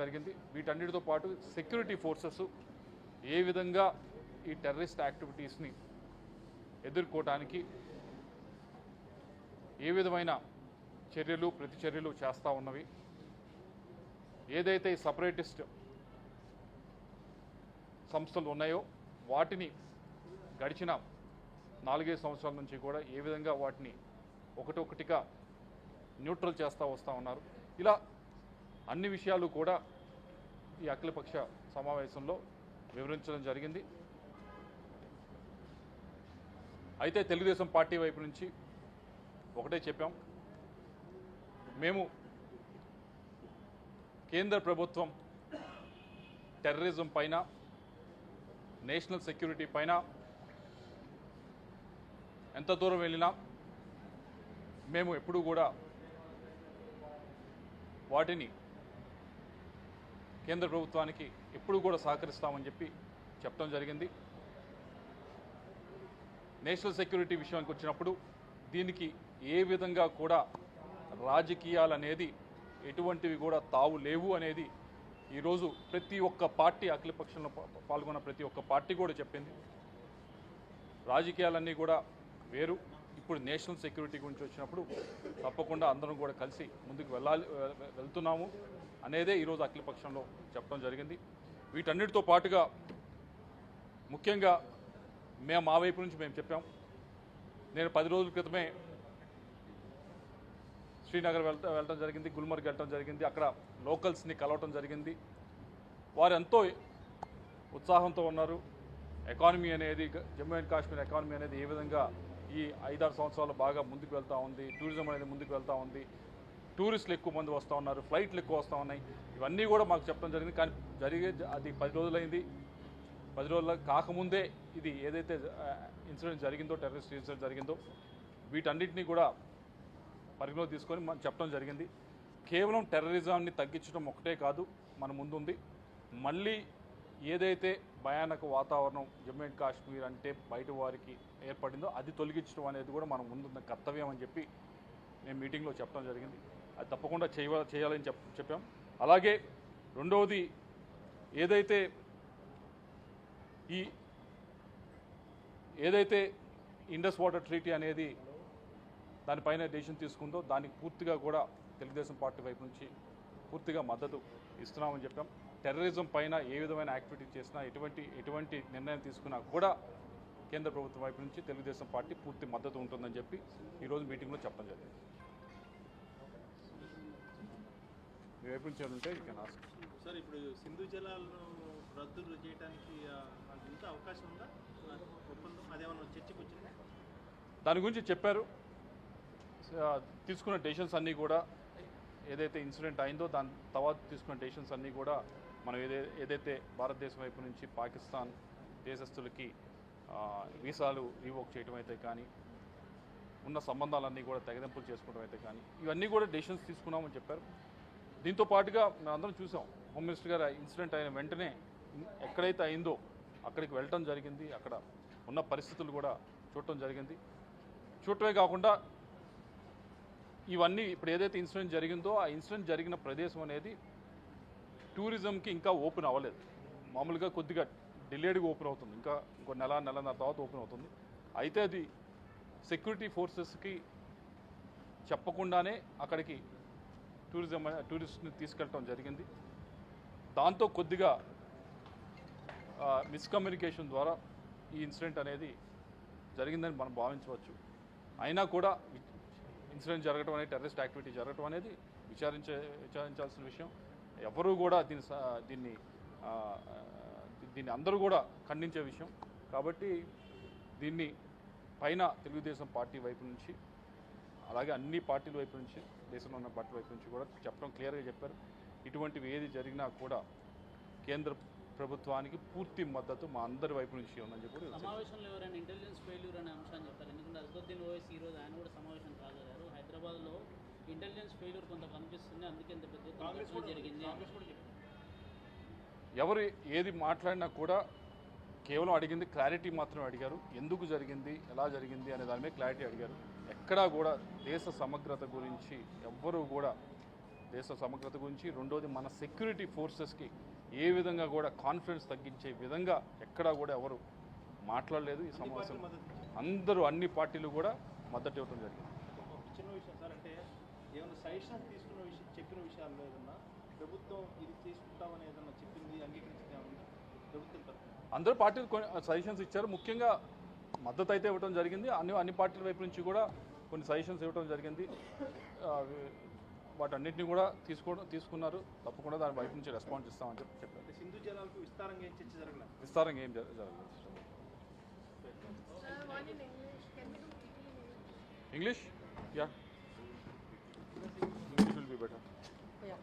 జరిగింది. వీటన్నిటితో పాటు సెక్యూరిటీ ఫోర్సెస్ ఏ విధంగా ఈ టెర్రరిస్ట్ యాక్టివిటీస్ని ఎదుర్కోవటానికి ఏ విధమైన చర్యలు ప్రతి చర్యలు చేస్తూ ఉన్నవి. ఏదైతే సపరేటిస్ట్ సంస్థలు ఉన్నాయో వాటిని గడిచిన నాలుగైదు సంవత్సరాల నుంచి కూడా ఏ విధంగా వాటిని ఒకటొకటిగా న్యూట్రల్ చేస్తూ వస్తూ ఉన్నారు. ఇలా అన్ని విషయాలు కూడా ఈ అఖిలపక్ష సమావేశంలో వివరించడం జరిగింది. అయితే తెలుగుదేశం పార్టీ వైపు నుంచి ఒకటే చెప్పాం. మేము కేంద్ర ప్రభుత్వం టెర్రరిజం పైన నేషనల్ సెక్యూరిటీ పైన ఎంత దూరం వెళ్ళినా మేము ఎప్పుడూ కూడా వాటిని కేంద్ర ప్రభుత్వానికి ఎప్పుడు కూడా సహకరిస్తామని చెప్పి చెప్పడం జరిగింది. నేషనల్ సెక్యూరిటీ విషయానికి వచ్చినప్పుడు దీనికి ఏ విధంగా కూడా రాజకీయాలు అనేది ఎటువంటివి కూడా తావు లేవు అనేది ఈరోజు ప్రతి ఒక్క పార్టీ అఖిలపక్షంలో పాల్గొన్న ప్రతి ఒక్క పార్టీ కూడా చెప్పింది. రాజకీయాలన్నీ కూడా వేరు. ఇప్పుడు నేషనల్ సెక్యూరిటీ గురించి వచ్చినప్పుడు తప్పకుండా అందరం కూడా కలిసి ముందుకు వెళ్ళాలి వెళ్తున్నాము. అనేదే ఈరోజు అఖిలపక్షంలో చెప్పడం జరిగింది. వీటన్నిటితో పాటుగా ముఖ్యంగా మేము మా వైపు నుంచి మేము చెప్పాం. నేను పది రోజుల క్రితమే శ్రీనగర్ వెళ్తా వెళ్ళడం జరిగింది గుల్మర్గ్ వెళ్ళడం జరిగింది అక్కడ లోకల్స్ని కలవటం జరిగింది. వారు ఎంతో ఉత్సాహంతో ఉన్నారు. ఎకానమీ అనేది జమ్మూ అండ్ కాశ్మీర్ ఎకానమీ అనేది ఏ విధంగా ఈ ఐదారు సంవత్సరాలు బాగా ముందుకు వెళ్తూ ఉంది టూరిజం అనేది ముందుకు వెళ్తూ ఉంది టూరిస్టులు ఎక్కువ మంది వస్తూ ఉన్నారు ఫ్లైట్లు ఎక్కువ వస్తూ ఉన్నాయి. ఇవన్నీ కూడా మాకు చెప్పడం జరిగింది. కానీ జరిగే అది పది రోజులైంది. పది రోజుల కాకముందే ఇది ఏదైతే ఇన్సిడెంట్ జరిగిందో టెర్రరిస్ట్ ఇన్సిడెంట్ జరిగిందో వీటన్నిటిని కూడా పరిగణలో తీసుకొని మనం చెప్పడం జరిగింది. కేవలం టెర్రరిజాన్ని తగ్గించడం ఒకటే కాదు మన ముందుంది. మళ్ళీ ఏదైతే భయానక వాతావరణం జమ్మూ అండ్ కాశ్మీర్ అంటే బయట వారికి ఏర్పడిందో అది తొలగించడం అనేది కూడా మనం ముందున్న కర్తవ్యం అని చెప్పి నేను మీటింగ్లో చెప్పడం జరిగింది. అది తప్పకుండా చేయ చేయాలని చెప్ చెప్పాం. అలాగే రెండవది ఏదైతే ఈ ఏదైతే ఇండస్ వాటర్ ట్రీటీ అనేది దానిపైన డెసిషన్ తీసుకుందో దానికి పూర్తిగా కూడా తెలుగుదేశం పార్టీ వైపు నుంచి పూర్తిగా మద్దతు ఇస్తున్నామని చెప్పాం. టెర్రరిజం పైన ఏ విధమైన యాక్టివిటీ చేసినా ఎటువంటి ఎటువంటి నిర్ణయం తీసుకున్నా కూడా కేంద్ర ప్రభుత్వం వైపు నుంచి తెలుగుదేశం పార్టీ పూర్తి మద్దతు ఉంటుందని చెప్పి ఈరోజు మీటింగ్లో చెప్పడం జరిగింది. మీ వైపు నుంచి ఉంటే ఆస్క్ సార్ ఇప్పుడు సింధు జలాలను రద్దు చేయడానికి ఇంత అవకాశం ఉందా? ఒప్పందం అదేమన్నా చర్చకు వచ్చిందా? దాని గురించి చెప్పారు. తీసుకున్న డెసిషన్స్ అన్నీ కూడా ఏదైతే ఇన్సిడెంట్ అయిందో దాని తర్వాత తీసుకున్న డెసిషన్స్ అన్నీ కూడా మనం ఏదే ఏదైతే భారతదేశం వైపు నుంచి పాకిస్తాన్ దేశస్తులకి వీసాలు రీవోక్ చేయడం అయితే కానీ ఉన్న సంబంధాలన్నీ కూడా తెగదెంపులు చేసుకోవడం అయితే కానీ ఇవన్నీ కూడా డెసిషన్స్ తీసుకున్నామని చెప్పారు. దీంతో పాటుగా అందరం చూసాం. హోమ్ మినిస్టర్ గారు ఇన్సిడెంట్ అయిన వెంటనే ఎక్కడైతే అయిందో అక్కడికి వెళ్ళటం జరిగింది. అక్కడ ఉన్న పరిస్థితులు కూడా చూడటం జరిగింది. చూడటమే కాకుండా ఇవన్నీ ఇప్పుడు ఏదైతే ఇన్సిడెంట్ జరిగిందో ఆ ఇన్సిడెంట్ జరిగిన ప్రదేశం అనేది టూరిజంకి ఇంకా ఓపెన్ అవ్వలేదు. మామూలుగా కొద్దిగా డిలేడ్గా ఓపెన్ అవుతుంది. ఇంకా ఇంకో నెల నెలన్నర తర్వాత ఓపెన్ అవుతుంది. అయితే అది సెక్యూరిటీ ఫోర్సెస్కి చెప్పకుండానే అక్కడికి టూరిజం టూరిస్ట్ని తీసుకెళ్ళటం జరిగింది. దాంతో కొద్దిగా మిస్కమ్యూనికేషన్ ద్వారా ఈ ఇన్సిడెంట్ అనేది జరిగిందని మనం భావించవచ్చు. అయినా కూడా ఇన్సిడెంట్ జరగడం అనేది టెర్రరిస్ట్ యాక్టివిటీ జరగడం అనేది విచారించే విచారించాల్సిన విషయం. ఎవరూ కూడా దీన్ని దీన్ని దీన్ని అందరూ కూడా ఖండించే విషయం. కాబట్టి దీన్ని పైన తెలుగుదేశం పార్టీ వైపు నుంచి అలాగే అన్ని పార్టీల వైపు నుంచి దేశంలో ఉన్న పార్టీల వైపు నుంచి కూడా చెప్పడం క్లియర్గా చెప్పారు. ఇటువంటివి ఏది జరిగినా కూడా కేంద్ర ప్రభుత్వానికి పూర్తి మద్దతు మా అందరి వైపు నుంచి ఉందని చెప్పి సమావేశంలో ఎవరైనా ఇంటెలిజెన్స్ ఫెయిల్యూర్ అనే అంశాన్ని చెప్పారు ఎందుకంటే అసదుద్దీన్ ఓవైసీ ఈ రోజు ఆయన కూడా సమావేశం కాగలరు హైదరాబాద్లో ఇంటెలిజెన్స్ ఫెయిల్యూర్ కొంత కనిపిస్తుంది. అందుకే ఇంత పెద్ద జరిగింది. ఎవరు ఏది మాట్లాడినా కూడా కేవలం అడిగింది క్లారిటీ మాత్రమే అడిగారు. ఎందుకు జరిగింది? ఎలా జరిగింది? అనే దాని మీద క్లారిటీ అడిగారు. ఎక్కడా కూడా దేశ సమగ్రత గురించి ఎవ్వరూ కూడా దేశ సమగ్రత గురించి రెండోది మన సెక్యూరిటీ ఫోర్సెస్కి ఏ విధంగా కూడా కాన్ఫిడెన్స్ తగ్గించే విధంగా ఎక్కడా కూడా ఎవరు మాట్లాడలేదు ఈ సమావేశం. అందరూ అన్ని పార్టీలు కూడా మద్దతు ఇవ్వడం జరిగింది. చిన్న విషయం సార్ అంటే ఏమైనా సజెషన్ తీసుకున్న విషయం చెప్పిన విషయాల్లో ఏదన్నా ప్రభుత్వం ఇది తీసుకుంటామని ఏదన్నా చెప్పింది అంగీకరించింది అందరూ పార్టీలు కొన్ని సజెషన్స్ ఇచ్చారు. ముఖ్యంగా మద్దతు అయితే ఇవ్వడం జరిగింది. అన్ని అన్ని పార్టీల వైపు నుంచి కూడా కొన్ని సజెషన్స్ ఇవ్వడం జరిగింది. వాటన్నిటిని కూడా తీసుకోవడం తీసుకున్నారు. తప్పకుండా దాని వైపు నుంచి రెస్పాన్స్ ఇస్తామని చెప్పి చెప్పారు. సింధు జలాలకు విస్తారంగా ఏం చర్చ జరగలేదు విస్తారంగా ఏం జర- జరగలేదు? English yeah English will be better yeah.